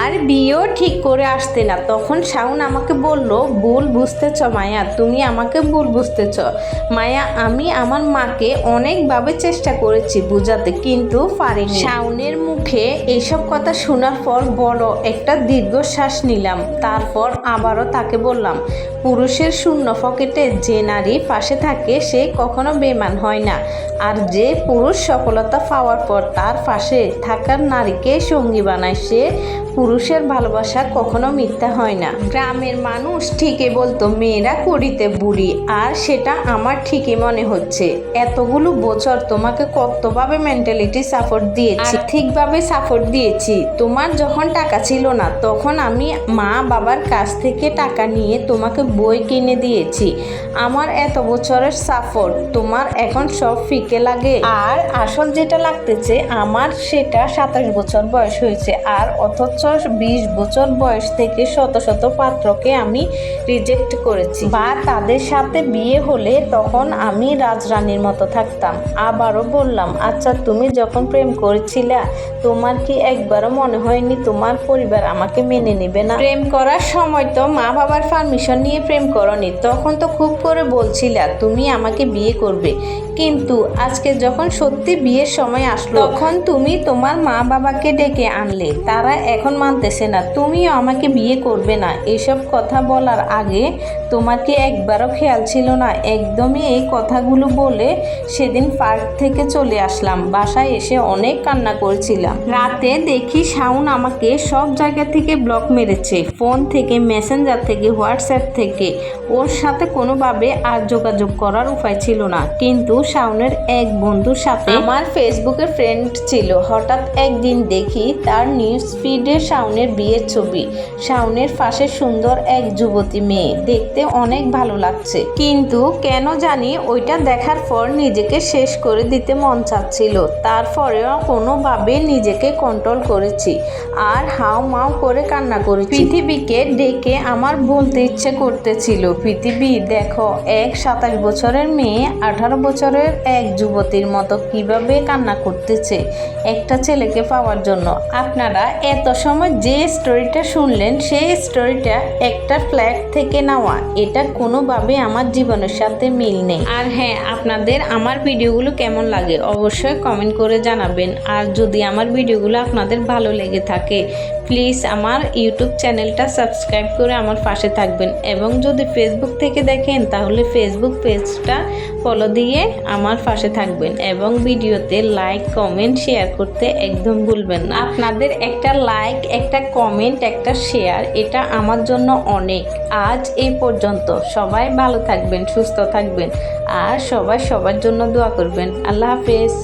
আর বিয়েও ঠিক করে আসতে না। তখন শাওন আমাকে বলল, ভুল বুঝতেছ মায়া, তুমি আমাকে ভুল বুঝতেছ। মায়া, আমি আমার মাকে অনেকভাবে চেষ্টা করেছি বোঝাতে, কিন্তু পারিনি। শাওনের মুখে এইসব কথা শোনার পর বড় একটা দীর্ঘশ্বাস নিলাম। তারপর আবারও তাকে বললাম, পুরুষের শূন্য পকেটে যে নারী পাশে থাকে, সে কখনো বেমান হয় না। আর যে পুরুষ সফলতা পাওয়ার পর তার পাশে থাকার নারীকে সঙ্গী বানায়, সে পুরুষের ভালোবাসা কখনো মিথ্যা হয় না। গ্রামের মানুষ ঠিকই বলতো, মেয়েরা করিতে বুড়ি, আর সেটা আমার ঠিকই মনে হচ্ছে। এতগুলো বছর তোমাকে কতভাবে মেন্টালিটি সাপোর্ট দিয়েছি? ঠিকভাবে সাপোর্ট দিয়েছি। তোমার যখন টাকা ছিল না, তখন আমি মা বাবার কাছ থেকে টাকা নিয়ে তোমাকে বই কিনে দিয়েছি। আমার এত বছরের সাপোর্ট তোমার এখন সব ফিকে লাগে। আর আসল যেটা লাগতেছে, আমার সেটা সাতাশ বছর বয়স হয়েছে। আর অথচ বিশ বছর বয়স থেকে শত শত পাত্রকে আমি রিজেক্ট করেছি। বা তাদের সাথে বিয়ে হলে তখন আমি রাজরানীর মতো থাকতাম। আবারও বললাম আচ্ছা তুমি যখন প্রেম করেছিলে, তোমার কি একবারও মনে হয়নি তোমার পরিবার আমাকে মেনে নেবে না? প্রেম করার সময় তো মা বাবার পারমিশন নিয়ে প্রেম করনি। তখন তো খুব করে বলছিলা, তুমি আমাকে বিয়ে করবে। কিন্তু আজকে যখন সত্যি বিয়ের সময় আসলো, তখন তুমি তোমার মা বাবাকে ডেকে আনলে। তারা এখন মানতেছে না, তুমিও আমাকে বিয়ে করবে না। এসব কথা বলার আগে তোমার কি একবারও খেয়াল ছিল না। একদমই এই কথাগুলো বলে সেদিন পার্ক থেকে চলে আসলাম। বাসায় এসে অনেক কান্না করেছিলাম। রাতে দেখি শাউন আমাকে সব জায়গা থেকে ব্লক মেরেছে। ফোন থেকে, মেসেঞ্জার থেকে, হোয়াটসঅ্যাপ থেকে। ওর সাথে কোনোভাবে আর যোগাযোগ করার উপায় ছিল না। কিন্তু শাওনের এক বন্ধুর সাথে আমার ফেসবুকে ফ্রেন্ড ছিল। হঠাৎ একদিন দেখি তার নিউজ ফিডে শাওনের বিয়ের ছবি। শাওনের পাশে সুন্দর এক যুবতী মেয়ে। দেখতে অনেক ভালো লাগছে। কিন্তু কেন জানি ওইটা দেখার পর নিজেকে শেষ করে দিতে মন চাচ্ছিল। তারপরেও কোনোভাবে নিজেকে কন্ট্রোল করেছি। আর হাও মাও করে কান্না করেছি। পৃথিবীকে ডেকে আমার বলতে ইচ্ছে করতেছিল, পৃথিবী, দেখো, এক সাতাশ বছরের মেয়ে, আঠারো বছরের এক যুবতীর মতো কীভাবে কান্না করতেছে একটা ছেলেকে পাওয়ার জন্য। আপনারা এত সময় যে স্টোরিটা শুনলেন, সেই স্টোরিটা একটা ফ্ল্যাট থেকে নেওয়া। এটা কোনোভাবে আমার জীবনের সাথে মিল নেই। আর হ্যাঁ আপনাদের আমার ভিডিওগুলো কেমন লাগে অবশ্যই কমেন্ট করে জানাবেন। আর যদি আমার ভিডিওগুলো আপনাদের ভালো লেগে থাকে প্লিজ আমার ইউটিউব চ্যানেলটা সাবস্ক্রাইব করে আমার পাশে থাকবেন। এবং যদি ফেসবুক থেকে দেখেন, তাহলে ফেসবুক পেজটা ফলো দিয়ে আমার পাশে থাকবেন এবং ভিডিওতে লাইক কমেন্ট শেয়ার করতে একদম ভুলবেন না। আপনাদের একটা লাইক একটা কমেন্ট একটা শেয়ার এটা আমার জন্য অনেক। আজ এই পর্যন্ত সবাই ভালো থাকবেন, সুস্থ থাকবেন, আর সবাই সবার জন্য দোয়া করবেন। আল্লাহ হাফেজ।